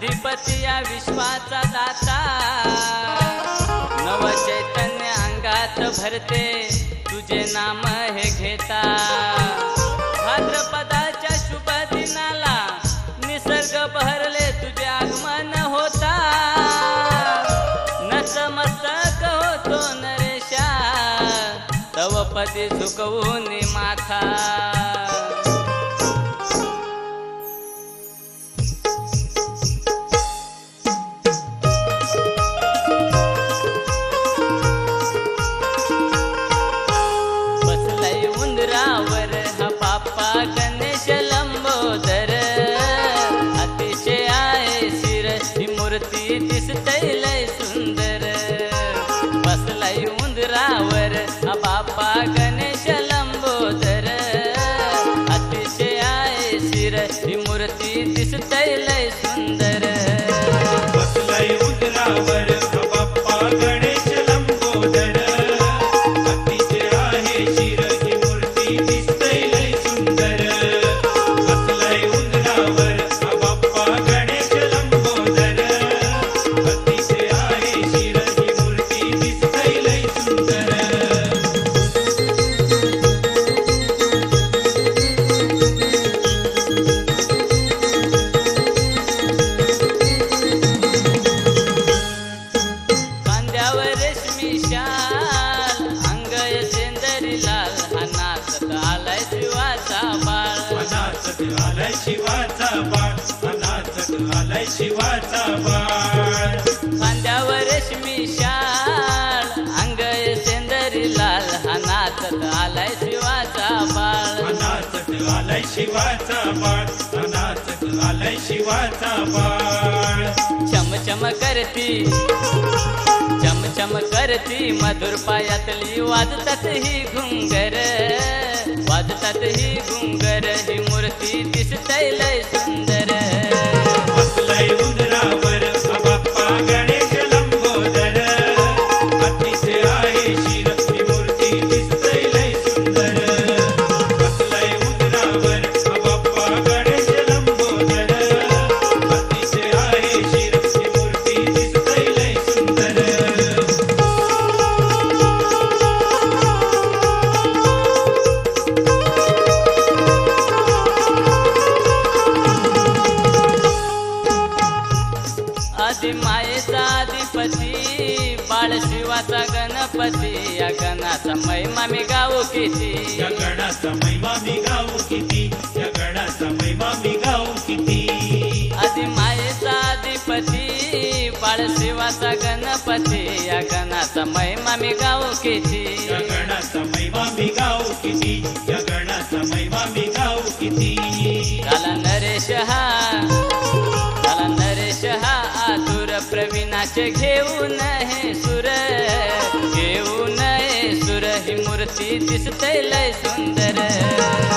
अधिपती या विश्वाचा दाता. नव चैतन्य अंगात भरते तुझे नाम हे घेता. भाद्रपदाच्या शुभ दिनाला निसर्ग बहरले तुझे आगमन होता. नतमस्तक होतो नरेशा तव पदी झुकवून माथा. मूर्ती दिसतय लय सुंदर. बसलाय उंदरावर बापा गणेश लंबोदर. अतिशय आहे शिर ही मूर्ती दिसतय लय सुंदर. बसलाय उंदरावर रेशमी शाल अंगय सेंदरी लाल नाचत आलाय शिवाचा बाळ. अनाचत आलाय शिवाचा बाळ अनाचत आलाय शिवाचा बाळ. खांद्यावर रेशमी शाल अंगय सेंदरी लाल नाचत आलाय शिवाचा बाळ. अनाचत आलाय शिवाचा बाळ आलाय शिवाचा बाळ. चम चम करती चम चम करती मधुर पायातली वाजतात ही घुंगर. वाजतात ही घुंगर ही मूर्ती दिसतय लय सुंदर. गणपती या गणाचा महिमा मी गाऊ किती. या गणाचा महिमा मी गाऊ किती. या गणाचा महिमा मी गाऊ किती. आदि मायेचा अधिपती बाळ शिवाचा गणपती. या गणाचा महिमा मी गाऊ किती. या गणाचा महिमा मी गाऊ किती. या गणाचा महिमा मी गाऊ किती. झाला नरेश हा. झाला नरेश हा. आतुर प्रवीणाचे घेऊन हे सुर. घेऊन हे सुर. ही मूर्ती दिसते लय सुंदर.